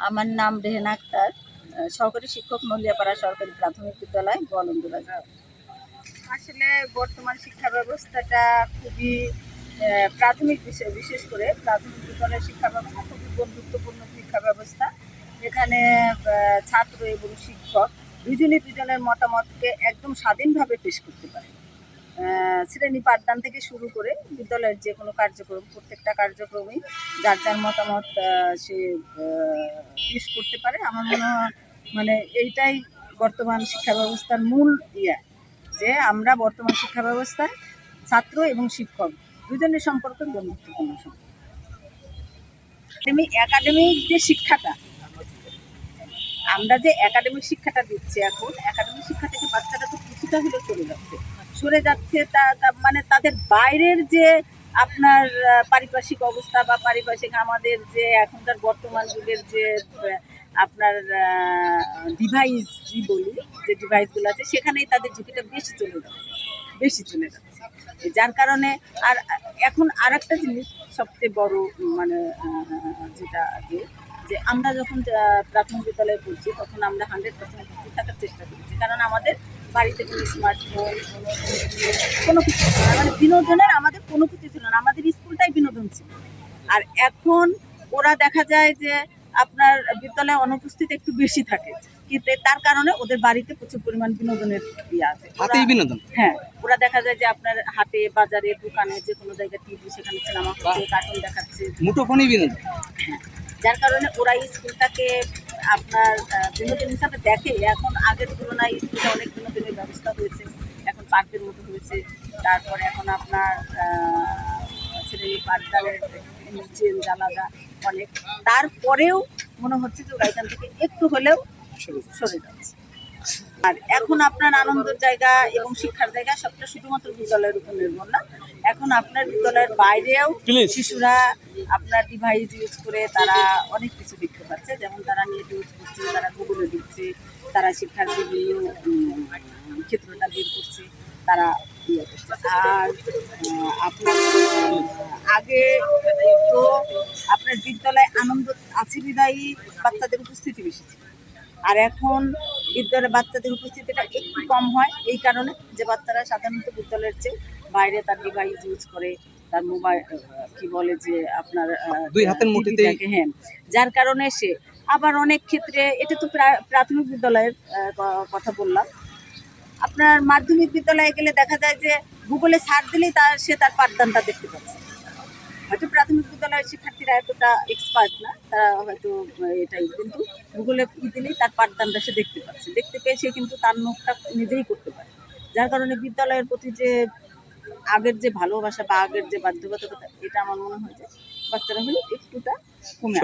আমার নাম রেহেনা আক্তার সহকারী শিক্ষক নলিয়াপাড়া সরকারি প্রাথমিক বিদ্যালয় গোয়ালন্দবাজার আসলে বর্তমান শিক্ষা ব্যবস্থাটা খুবই প্রাথমিক বিষয়, বিশেষ করে প্রাথমিক বিদ্যালয়ের শিক্ষা ব্যবস্থা খুবই বন্ধুত্বপূর্ণ শিক্ষা ব্যবস্থা। এখানে ছাত্র এবং শিক্ষক দুজনে দুজনের মতামতকে একদম স্বাধীনভাবে পেশ করতে পারে। শ্রেণি পাঠদান থেকে শুরু করে বিদ্যালয়ের যে কোনো কার্যক্রম, প্রত্যেকটা কার্যক্রমেই যার যার মতামত সে পেশ করতে পারে। আমার মনে মানে এইটাই বর্তমান শিক্ষা ব্যবস্থার মূল ইয়া, যে আমরা বর্তমান শিক্ষা ব্যবস্থায় ছাত্র এবং শিক্ষক দুজনের সম্পর্ক বন্ধুত্বপূর্ণ সম্পর্ক একাডেমিক যে শিক্ষাটা, আমরা যে একাডেমিক শিক্ষাটা দিচ্ছি এখন একাডেমিক শিক্ষা থেকে বাচ্চাটা তো কিছুটা হলেও চলে যাচ্ছে। সরে যাচ্ছে, তা মানে তাদের বাইরের যে আপনার পারিপার্শ্বিক অবস্থা বা পারিপার্শ্বিক আমাদের যে এখনকার বর্তমান যুগের যে আপনার ডিভাইস কি বলি, যে ডিভাইসগুলো আছে, সেখানেই তাদের ঝুঁকিটা বেশি চলে যাচ্ছে, বেশি চলে যাচ্ছে। যার কারণে আর, এখন আর একটা জিনিস সবচেয়ে বড় মানে যেটা যে আমরা যখন প্রাথমিক বিদ্যালয়ে পড়ছি তখন আমরা হান্ড্রেড পার্সেন্ট উপস্থিত থাকার চেষ্টা করেছি। কারণ আমাদের বাড়িতে কোনো স্মার্টফোন কোনো কিছু ছিল না। মানে বিনোদনের আমাদের কোনো কিছু ছিল না। আমাদের স্কুলটাই বিনোদন ছিল। আর এখন ওরা দেখা যায় যে আপনার বিদ্যালয়ে অনুপস্থিত একটু বেশি থাকে। কিন্তু তার কারণে ওদের বাড়িতে প্রচুর পরিমাণ বিনোদনের ইয়ে আছে। হাতেই বিনোদন। হ্যাঁ ওরা দেখা যায় যে আপনার হাটে বাজারে দোকানে যে কোনো জায়গায় টিভি সেখানে সিনেমা হচ্ছে কার্টুন দেখাচ্ছে। মুঠোফোনই বিনোদন। যার কারণে ওরা স্কুলটাকে আপনার বিনোদন হিসাবে দেখে। এখন আগের তুলনায় স্কুলে অনেক বিনোদনের ব্যবস্থা হয়েছে। এখন পার্কের মতো হয়েছে। তারপরে এখন আপনার ছেলে পাঠদানের নিচে জানাজা অনেক। তারপরেও মনে হচ্ছে যে ওরা এখান থেকে একটু হলেও সরে যাচ্ছে। আর এখন আপনার আনন্দের জায়গা এবং শিক্ষার জায়গা সবটা শুধুমাত্র বিদ্যালয়ের উপর নির্ভর না। এখন আপনার বিদ্যালয়ের বাইরেও শিশুরা আপনার ডিভাইস ইউজ করে তারা অনেক কিছু দেখতে পাচ্ছে। যেমন তারা নেট ইউজ করছে তারা গুগলে দিচ্ছে তারা শিক্ষার বিভিন্ন ক্ষেত্রটা বের করছে তারা ইয়ে আর আপনার আগে তো আপনার বিদ্যালয়ে আনন্দ আছে বিদায়ী বাচ্চাদের উপস্থিতি বেশি ছিল। আর এখন বিদ্যালয়ে বাচ্চাদের উপস্থিতিটা একটু কম হয় এই কারণে যে বাচ্চারা সাধারণত বিদ্যালয়ের চেয়ে বাইরে তার ডিভাইস ইউজ করে তার মোবাইল কি বলে যে আপনার দুই হাতের দেখে, হ্যাঁ। যার কারণে সে আবার অনেক ক্ষেত্রে এটা তো প্রা- প্রাথমিক বিদ্যালয়ের কথা বললাম। আপনার মাধ্যমিক বিদ্যালয়ে গেলে দেখা যায় যে গুগলে সার্চ দিলেই তার সে তার পাঠদানটা দেখতে পাচ্ছে। হয়তো প্রাথমিক বিদ্যালয়ের শিক্ষার্থীরা এতটা এক্সপার্ট না তারা হয়তো এটাই। কিন্তু গুগলে দিলেই তার পাঠদানটা সে দেখতে পাচ্ছে। দেখতে পেয়ে সে কিন্তু তার নোটটা নিজেই করতে পারে। যার কারণে বিদ্যালয়ের প্রতি যে আগের যে ভালোবাসা বা আগের যে বাধ্যবাধকতা এটা আমার মনে হয় যে বাচ্চারা হলে একটুটা কমে